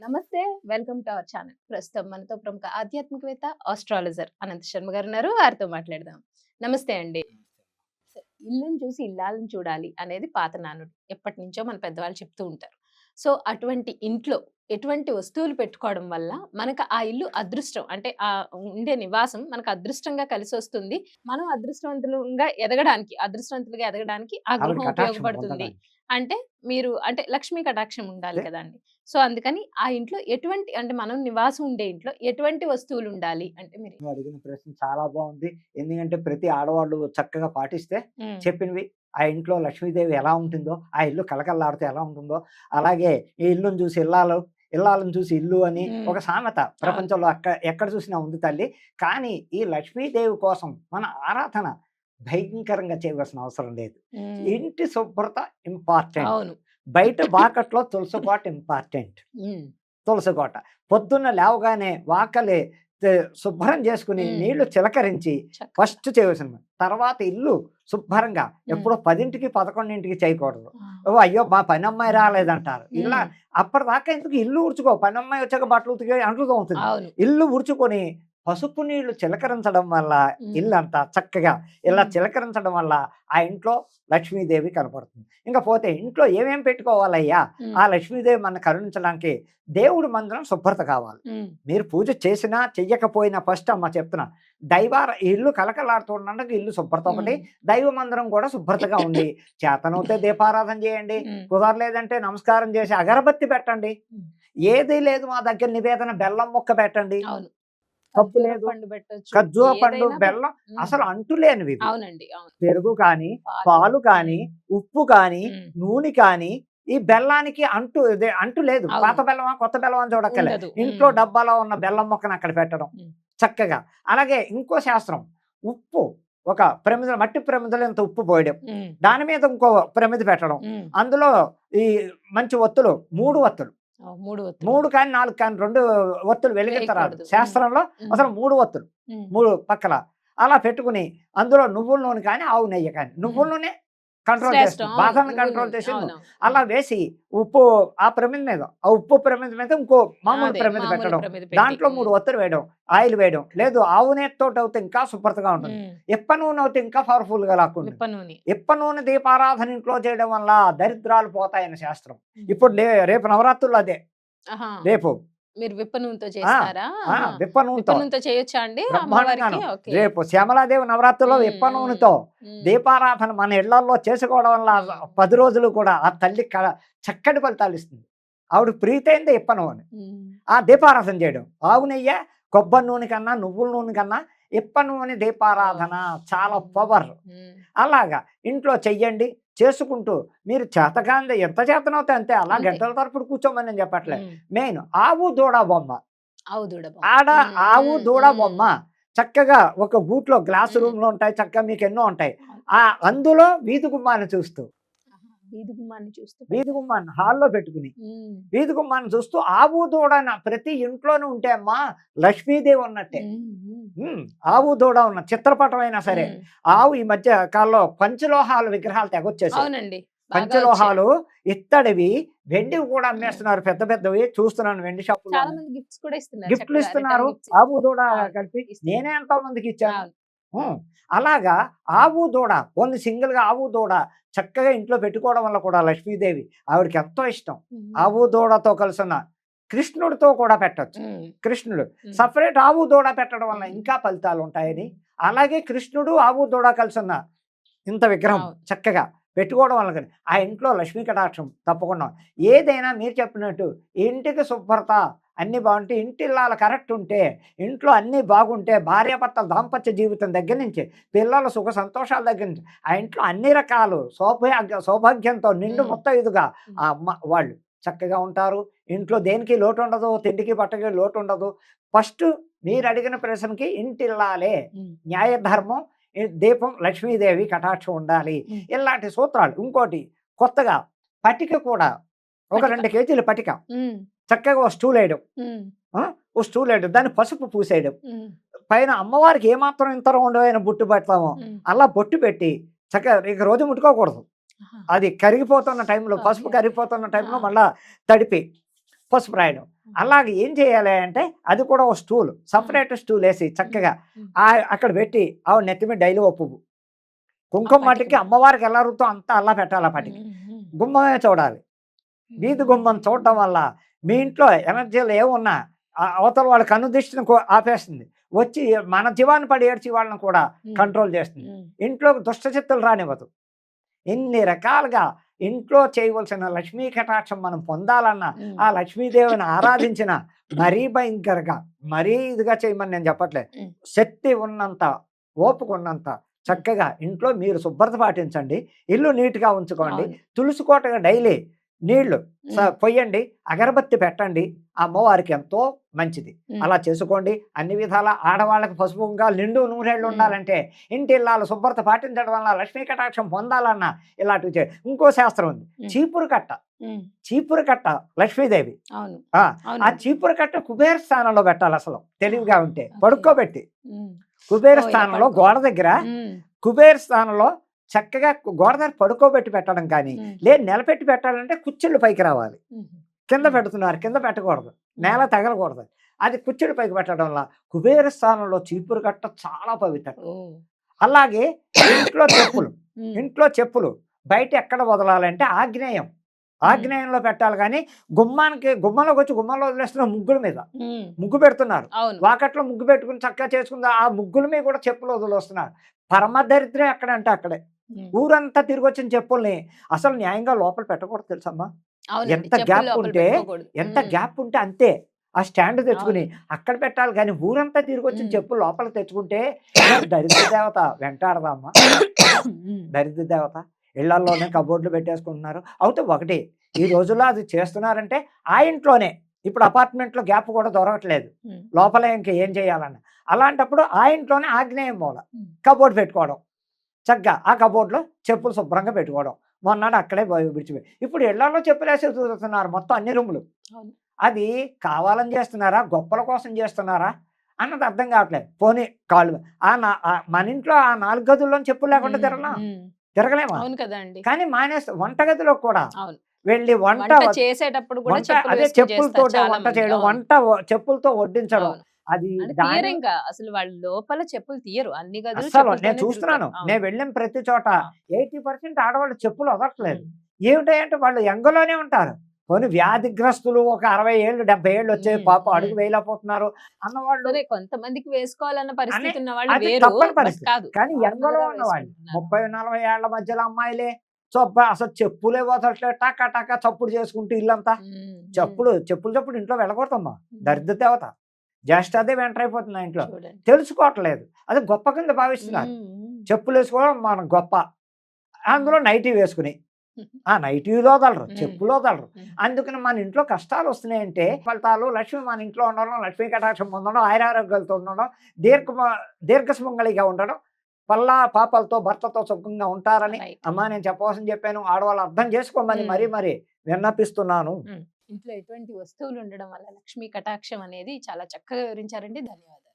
నమస్తే welcome to our channel. ప్రస్తుతం మనతో ప్రముఖ ఆధ్యాత్మికవేత్త ఆస్ట్రాలజర్ అనంత శర్మ గారు ఉన్నారు. వారితో మాట్లాడదాం. నమస్తే అండి. ఇల్లుని చూసి ఇల్లాలను చూడాలి అనేది పాత నానుడు. ఎప్పటి నుంచో మన పెద్దవాళ్ళు చెప్తూ ఉంటారు. సో అటువంటి ఇంట్లో ఎటువంటి వస్తువులు పెట్టుకోవడం వల్ల మనకు ఆ ఇల్లు అదృష్టం. అంటే ఆ ఉండే నివాసం మనకు అదృష్టంగా కలిసి వస్తుంది. మనం అదృష్టవంతులుగా ఎదగడానికి అదృష్టవంతులుగా ఎదగడానికి ఆ గృహం ఉపయోగపడుతుంది. అంటే మీరు అంటే లక్ష్మీ కటాక్షం ఉండాలి. కదండి. సో అందుకని ఆ ఇంట్లో ఎటువంటి అంటే మనం నివాసం ఉండే ఇంట్లో ఎటువంటి వస్తువులు ఉండాలి? అంటే మీరు అడిగిన ప్రశ్న చాలా బాగుంది. ఎందుకంటే ప్రతి ఆడవాళ్ళు చక్కగా పాటిస్తే చెప్పినవి ఆ ఇంట్లో లక్ష్మీదేవి ఎలా ఉంటుందో ఆ ఇల్లు కలకల్లాడితే ఎలా ఉంటుందో అలాగే ఈ ఇల్లును చూసి ఇల్లాలు ఇల్లాలను చూసి ఇల్లు అని. ఒక సామెత ప్రపంచంలో అక్కడ ఎక్కడ చూసినా ఉంది తల్లి. కానీ ఈ లక్ష్మీదేవి కోసం మన ఆరాధన భయంకరంగా చేయవలసిన అవసరం లేదు. ఇంటి శుభ్రత ఇంపార్టెంట్. బయట బాకట్లో తులసి కోట ఇంపార్టెంట్. ఉమ్, తులసి కోట పొద్దున్న లేవగానే వాకలి శుభ్రం చేసుకుని. నీళ్ళు చిలకరించి. ఫస్ట్ చేయవలసిన తర్వాత ఇల్లు శుభ్రంగా. ఎప్పుడో పదింటికి పదకొండింటికి చేయకూడదు. ఓ అయ్యో మా పని అమ్మాయి రాలేదంటారు. ఇలా అప్పటిదాకా ఎందుకు ఇల్లు ఉడుచుకో పని అమ్మాయి వచ్చాక బట్టలు ఉతికి అంట్లు తోముతుంది అవును. ఇల్లు ఉడుచుకొని పసుపు నీళ్ళు చిలకరించడం వల్ల మ్మ్. ఇల్లు అంతా చక్కగా ఇలా. చిలకరించడం వల్ల ఆ ఇంట్లో లక్ష్మీదేవి కనపడుతుంది. ఇంకా పోతే ఇంట్లో ఏమేం పెట్టుకోవాలయ్యా? ఆ లక్ష్మీదేవి మన కరుణించడానికి దేవుడి మందిరం శుభ్రత కావాలి. మీరు పూజ చేసినా చెయ్యకపోయినా ఫస్ట్ అమ్మ చెప్తున్నా దైవార ఇల్లు కలకలాడుతుండగా ఇల్లు శుభ్రత ఒకటి దైవ మందిరం కూడా శుభ్రతగా ఉంది. చేతనవుతే దీపారాధన చేయండి కుదరలేదంటే నమస్కారం చేసి అగరబత్తి పెట్టండి. ఏది లేదు మా దగ్గర నివేదన బెల్లం ముక్క పెట్టండి. తప్పు లేదు. పండు పెట్టొచ్చు ఖర్జూర పండు బెల్లం అసలు అంటులేనివి. అవునండి అవును పెరుగు కానీ పాలు. కానీ ఉప్పు కానీ నూనె కానీ ఈ బెల్లానికి అంటు అంటు లేదు. పాత బెల్లమా కొత్త బెల్లం అని చూడక్కలే ఉండదు. ఇంట్లో డబ్బాలో ఉన్న బెల్లం మొక్కను అక్కడ పెట్టడం. చక్కగా అలాగే ఇంకో శాస్త్రం ఉప్పు ఒక ప్రమిద మట్టి ప్రమిదలో ఇంత ఉప్పు పోయడం దాని మీద ఇంకో ప్రమిద పెట్టడం. అందులో ఈ మంచి ఒత్తులు మూడు ఒత్తులు మూడు. మూడు కానీ నాలుగు కానీ రెండు ఒత్తులు వెలిగించరాదు. శాస్త్రంలో అసలు మూడు ఒత్తులు. మూడు పక్కల. అలా పెట్టుకుని అందులో నువ్వుల నూనె కానీ ఆవు నెయ్యి కానీ. నువ్వుల నూనె కంట్రోల్. చేస్తుంది. అవును, బాధను కంట్రోల్. చేసి అలా వేసి ఉప్పు ఆ ప్రమిద మీద ఆ ఉప్పు ప్రమిద మీద ఇంకో మామూలు ప్రమిద పెట్టడం. దాంట్లో మూడు ఉమ్, ఒత్తులు వేయడం ఆయిల్ వేయడం లేదు ఆవు నెయ్యితో అవుతే ఇంకా శుభ్రతగా ఉంటుంది. ఇప్ప నూనె అవుతే ఇంకా పవర్ఫుల్గా లాక్కుంటుంది విప్ప నూనె దీపారాధన ఇంట్లో చేయడం వల్ల దరిద్రాలు పోతాయని శాస్త్రం. ఇప్పుడు రేపు నవరాత్రులు అదే. రేపు మీరు విప్ప నూనెతో చేస్తారా. విప్ప నూనెతో చేయొచ్చా అండి? రేపు శ్యామలాదేవి నవరాత్రుల్లో ఉమ్, విప్ప నూనెతో దీపారాధన మన ఇళ్ళలో చేసుకోవడం వల్ల. పది రోజులు కూడా ఆ తల్లి చక్కటి ఫలితాలు ఇస్తుంది. ఆవిడ ప్రీతైంది ఇప్ప నూనె ఆ దీపారాధన చేయడం. ఆవు నెయ్యి కొబ్బరి నూనె కన్నా నువ్వుల నూనె కన్నా ఇప్ప నూనె దీపారాధన చాలా పవర్. అలాగా. ఇంట్లో చెయ్యండి. చేసుకుంటూ మీరు చేతకాంది ఎంత చేతనవుతే అంతే అలా. గంటల తరపుడు కూర్చోమని నేను చెప్పట్లే. మెయిన్ ఆవు దూడ బొమ్మ ఆవు దూడ బొమ్మ. ఆడ ఆవు దూడ. బొమ్మ చక్కగా ఒక గూట్లో గ్లాస్. రూమ్లో ఉంటాయి చక్కగా మీకు ఎన్నో ఉంటాయి ఆ అందులో వీధి గుమ్మాన్ని చూస్తూ వీధి గుమ్మాన్ని చూస్తూ వీధి గుమ్మాన్ని హాల్లో పెట్టుకుని వీధి గుమ్మాన్ని చూస్తూ ఆవు దూడ ప్రతి ఇంట్లోనూ ఉంటే అమ్మా లక్ష్మీదేవి ఉన్నట్టే ఆవు దూడ ఉన్న చిత్రపటం అయినా సరే. ఆవు ఈ మధ్య కాలంలో పంచలోహాల విగ్రహాలు తెగొచ్చేసాయి అవునండి పంచలోహాలు ఇత్తడివి వెండివి కూడా అమ్మేస్తున్నారు పెద్ద పెద్దవి చూస్తున్నాను వెండి. షాపులో ఇస్తున్నారు గిఫ్ట్లు ఇస్తున్నారు. ఆవు దూడ కలిపి. నేనే ఎంతో మందికి ఇచ్చాను. అలాగా ఆవు దూడ ఓన్లీ సింగిల్గా ఆవు దూడ చక్కగా ఇంట్లో పెట్టుకోవడం వల్ల కూడా లక్ష్మీదేవి ఆవిడకి ఎంతో ఇష్టం. ఆవు దూడతో కలిసిన కృష్ణుడితో కూడా పెట్టొచ్చు. కృష్ణుడు. సపరేట్ ఆవు దూడ పెట్టడం వల్ల. ఇంకా ఫలితాలు ఉంటాయని. అలాగే కృష్ణుడు ఆవు దూడ కలిసిన ఇంత విగ్రహం. చక్కగా పెట్టుకోవడం వల్ల కానీ ఆ ఇంట్లో లక్ష్మీ కటాక్షం తప్పకుండా ఏదైనా మీరు చెప్పినట్టు ఇంటికి శుభ్రత అన్ని బాగుంటే ఇంటి ఇళ్ళాలు కరెక్ట్ ఉంటే ఇంట్లో అన్నీ బాగుంటే భార్యాభర్తల దాంపత్య జీవితం దగ్గర నుంచి పిల్లల సుఖ సంతోషాల దగ్గర నుంచి ఆ ఇంట్లో అన్ని రకాలు సౌభాగ్య సౌభాగ్యంతో నిండు. ముత్తైదుగా ఉమ్. ఆ అమ్మ వాళ్ళు చక్కగా ఉంటారు ఇంట్లో దేనికి లోటు ఉండదు తిండికి బట్టకి లోటు ఉండదు ఫస్ట్ మీరు అడిగిన ప్రశ్నకి ఇంటి ఇల్లాలే ఉమ్, న్యాయ ధర్మం ఈ దీపం లక్ష్మీదేవి కటాక్షం ఉండాలి. ఇలాంటి సూత్రాలు ఇంకోటి కొత్తగా పటిక కూడా ఒక పటిక. రెండు కేజీల పటిక. చక్కగా ఒక స్టూల్ వేయడం. ఆ? ఓ స్టూల్ వేయడం. దాన్ని పసుపు పూసేయడం. పైన అమ్మవారికి ఏమాత్రం ఇంత ఉండవైన బొట్టు పెడతామో. అలా బొట్టు పెట్టి చక్కగా ఇక రోజు ముట్టుకోకూడదు. అది కరిగిపోతున్న టైంలో పసుపు. కరిగిపోతున్న టైంలో ఆ. మళ్ళా తడిపి పసుపు రాయడం. అలాగే ఏం చేయాలి అంటే అది కూడా ఒక స్టూల్ సపరేట్ స్టూల్ వేసి చక్కగా. ఆ అక్కడ పెట్టి ఆవిడ నెత్తి మీద డైలీ ఓ పువ్వు. కుంకుమ ఆ మట్టికి పట్టిక. అమ్మవారికి ఎలా రుతో అంతా అలా పెట్టాలి ఆ ఉమ్, గుమ్మమే చూడాలి. వీధి గుమ్మం చూడటం వల్ల మీ ఇంట్లో ఎనర్జీలు ఏమున్నా అవతల వాళ్ళ కన్ను దృష్టిని ఆపేస్తుంది. వచ్చి మన జీవాన్ని పడి ఏడ్చి వాళ్ళని కూడా కంట్రోల్ చేస్తుంది. ఇంట్లో దుష్టచిత్తులు రానివ్వదు. ఇన్ని రకాలుగా ఇంట్లో చేయవలసిన లక్ష్మీ కటాక్షం మనం పొందాలన్నా ఆ లక్ష్మీదేవిని ఆరాధించిన మరీ భయంకరంగా మరీ ఇదిగా చేయమని నేను చెప్పట్లేదు. శక్తి ఉన్నంత ఓపిక ఉన్నంత చక్కగా ఇంట్లో మీరు శుభ్రత పాటించండి. ఇల్లు నీట్గా ఉంచుకోండి. అవును. తులసి కోటగా డైలీ నీళ్ళు పొయ్యండి అగరబత్తి పెట్టండి అమ్మవారికి ఎంతో మంచిది. అలా చేసుకోండి. అన్ని విధాల ఆడవాళ్ళకి పసుపు నిండు నూరేళ్ళు ఉమ్. ఉండాలంటే ఇంటి ఇల్లాలు శుభ్రత పాటించడం వల్ల లక్ష్మీ కటాక్షం పొందాలన్నా ఇలాంటివి చే ఇంకో శాస్త్రం ఉంది. చీపురు కట్ట. చీపురు కట్ట లక్ష్మీదేవి. ఆ, చీపురు కట్ట కుబేర స్థానంలో పెట్టాలి అసలు. తెలివిగా ఉంటే. పడుకోబెట్టి. కుబేర స్థానంలో. గోడ దగ్గర కుబేర స్థానంలో చక్కగా గోడ దగ్గర పడుకోబెట్టి పెట్టడం కానీ లేదు నిలబెట్టి పెట్టాలంటే కుర్చీలు పైకి రావాలి. కింద. పెడుతున్నారు కింద పెట్టకూడదు. నేల తగలకూడదు. అది కుర్చీలు పైకి పెట్టడం వల్ల కుబేర స్థానంలో చీపురు కట్ట చాలా పవిత్రం. అలాగే ఇంట్లో చెప్పులు ఇంట్లో చెప్పులు బయట ఎక్కడ వదలాలంటే ఆగ్నేయం. ఆగ్నేయంలో పెట్టాలి కానీ గుమ్మానికి గుమ్మంలోకి వచ్చి గుమ్మంలో వదిలేస్తున్న ముగ్గుల మీద ముగ్గు పెడుతున్నారు. వాకట్లో ముగ్గు పెట్టుకుని చక్కగా చేసుకుంది ఆ ముగ్గుల మీద కూడా చెప్పులు వదిలేస్తున్నారు. పరమ దరిద్రం ఎక్కడంటే అక్కడే. ఊరంతా తిరిగి వచ్చిన చెప్పుల్ని అసలు న్యాయంగా లోపల పెట్టకూడదు తెలుసమ్మా. ఎంత గ్యాప్ ఉంటే. ఎంత గ్యాప్ ఉంటే అంతే. ఆ స్టాండ్ తెచ్చుకుని అక్కడ పెట్టాలి కానీ ఊరంతా తిరిగి వచ్చిన ఉమ్. చెప్పులు లోపల తెచ్చుకుంటే దరిద్ర దేవత వెంటాడదమ్మా ఉమ్, దరిద్ర దేవత. ఇళ్ళల్లోనే కబోర్డులు పెట్టేసుకుంటున్నారు. అయితే ఒకటి ఈ రోజుల్లో అది చేస్తున్నారంటే ఆ ఇంట్లోనే. ఇప్పుడు అపార్ట్మెంట్లో గ్యాప్ కూడా దొరకట్లేదు. లోపల ఇంకా ఏం చేయాలన్న. అలాంటప్పుడు ఆ ఇంట్లోనే ఆగ్నేయం మూల. కబోర్డ్ పెట్టుకోవడం. చక్కగా ఆ కబోర్డ్లో చెప్పులు శుభ్రంగా పెట్టుకోవడం. మొన్నటి అక్కడే పోయి విడిచిపోయి ఇప్పుడు ఇళ్ళలో చెప్పులు వేసి చూస్తున్నారు మొత్తం అన్ని రూములు. అది కావాలని చేస్తున్నారా? గొప్పల కోసం చేస్తున్నారా? అన్నది అర్థం కావట్లేదు. పోనీ కాళ్ళు ఆ నా మన ఇంట్లో ఆ నాలుగు గదుల్లో చెప్పులు లేకుండా తిరగలేం? తిరగలేమా? అవును కదండి. కానీ మానేస్తే వంటగదిలో కూడా అవును. వెళ్ళి వంట వంట చేసేటప్పుడు కూడా వంట అదే చెప్పులతో వంట. చేయడం వంట చెప్పులతో వడ్డించడం. అది ఇంకా అసలు వాళ్ళు లోపల చెప్పులు తీయరు అన్ని అస్సలు నేను చూస్తున్నాను. నేను వెళ్ళిన ప్రతి చోట. ఎయిటీ పర్సెంట్ ఆడవాళ్ళు చెప్పులు వదలట్లేదు అవును. ఏమిటంటే వాళ్ళు ఎంగలోనే ఉంటారు కొన్ని వ్యాధిగ్రస్తులు ఒక అరవై ఏళ్ళు డెబ్బై ఏళ్ళు వచ్చే పాప. అడుగు వేయలేకపోతున్నారు అన్నవాళ్ళు కొంతమందికి వేసుకోవాలన్న పరిస్థితి తప్పని పరిస్థితి. కానీ ఎంగలో ఉన్నవాళ్ళు. ముప్పై నలభై ఏళ్ళ మధ్యలో అమ్మాయిలే చొప్ప అసలు చెప్పులే వదలట్లేదు టక టక చప్పుడు చేసుకుంటూ ఇల్లంతా చెప్పులు చెప్పులు చెప్పుడు ఇంట్లో వెళ్ళకూడదమ్మా దరిద్ర దేవత జస్ట్ అదే వెంటర్ అయిపోతుంది ఇంట్లో. తెలుసుకోవట్లేదు. అది గొప్ప కింద భావిస్తున్నారు. చెప్పులు వేసుకోవడం మన గొప్ప. అందులో నైటీ వేసుకుని. ఆ నైటీలో మ్మ్. చెప్పులు మ్మ్. అందుకని మన ఇంట్లో కష్టాలు వస్తున్నాయంటే ఫలితాలు లక్ష్మి మన ఇంట్లో ఉండడం లక్ష్మీ కటాక్షం పొందడం ఆయురారోగ్యాలతో ఉండడం దీర్ఘ దీర్ఘసుమంగళిగా ఉండడం పల్లా పాపలతో భర్తతో సుఖంగా ఉంటారని. అమ్మా నేను చెప్పవలసిన చెప్పాను. ఆడవాళ్ళు అర్థం చేసుకోమని. మరీ మరీ విన్నపిస్తున్నాను. ఇంట్లో ఎటువంటి వస్తువులు ఉండడం వల్ల లక్ష్మీ కటాక్షం అనేది చాలా చక్కగా వివరించారండి. ధన్యవాదాలు.